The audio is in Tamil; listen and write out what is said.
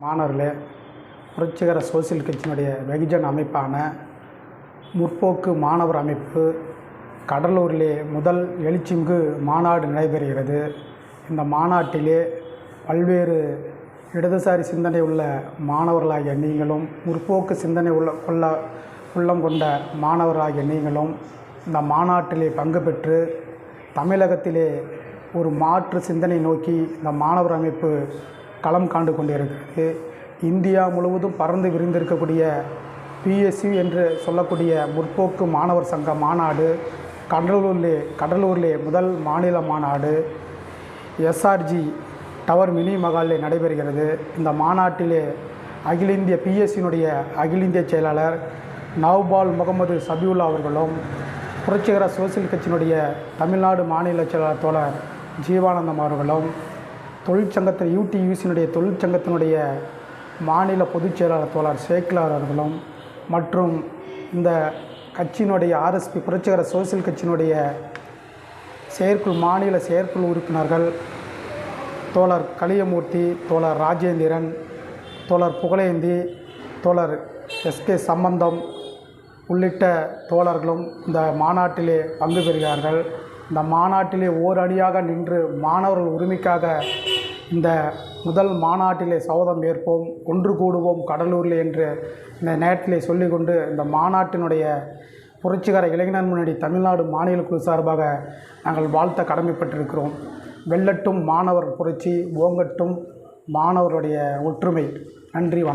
மாணவர்களே புரட்சிகர சோசியல் கட்சியினுடைய வெகுஜன் அமைப்பான முற்போக்கு மாணவர் அமைப்பு கடலூரிலே முதல் எழுச்சிமிகு மாநாடு நடைபெறுகிறது. இந்த மாநாட்டிலே பல்வேறு இடதுசாரி சிந்தனை உள்ள மாணவர்களாகிய நீங்களும் முற்போக்கு சிந்தனை உள்ள கொள்ள உள்ளம் கொண்ட மாணவராகிய நீங்களும் இந்த மாநாட்டிலே பங்கு பெற்று தமிழகத்திலே ஒரு மாற்று சிந்தனை நோக்கி இந்த மாணவர் அமைப்பு களம் காண்டு கொண்டிருக்கிறது. இந்தியா முழுவதும் பறந்து விரிந்திருக்கக்கூடிய பிஎஸ்சி என்று சொல்லக்கூடிய முற்போக்கு மாணவர் சங்க மாநாடு கடலூரிலே கடலூரிலே முதல் மாநில மாநாடு எஸ்ஆர்ஜி டவர் மினி மகாலில் நடைபெறுகிறது. இந்த மாநாட்டிலே அகில இந்திய பிஎஸ்சியினுடைய அகில இந்திய செயலாளர் நவ்பால் முகமது சபியுல்லா அவர்களும் புரட்சிகர சோசியல் கட்சியினுடைய தமிழ்நாடு மாநில செயலாளர் தோழர் ஜீவானந்தம் அவர்களும் தொழிற்சங்கத்தின் யூடியூசினுடைய தொழிற்சங்கத்தினுடைய மாநில பொதுச் செயலாளர் தோழர் சேக்கிலார் அவர்களும் மற்றும் இந்த கட்சியினுடைய ஆர்எஸ்பி புரட்சிகர சோசியல் கட்சியினுடைய செயற்குழு மாநில செயற்குழு உறுப்பினர்கள் தோழர் கலியமூர்த்தி தோழர் ராஜேந்திரன் தோழர் புகழேந்தி தோழர் எஸ்கே சம்பந்தம் உள்ளிட்ட தோழர்களும் இந்த மாநாட்டிலே பங்கு பெறுகிறார்கள். இந்த மாநாட்டிலே ஓரடியாக நின்று மாணவர்கள் உரிமைக்காக இந்த முதல் மாநாட்டிலே சௌதம் ஏற்போம் ஒன்று கூடுவோம் கடலூரில் என்று இந்த நேரத்திலே சொல்லிக்கொண்டு இந்த மாநாட்டினுடைய புரட்சிகர இளைஞர் முன்னணி தமிழ்நாடு மாநில குழு சார்பாக நாங்கள் வாழ்த்த கடமைப்பட்டிருக்கிறோம். வெல்லட்டும் மாணவர் புரட்சி ஓங்கட்டும் மாணவருடைய ஒற்றுமை. நன்றி வணக்கம்.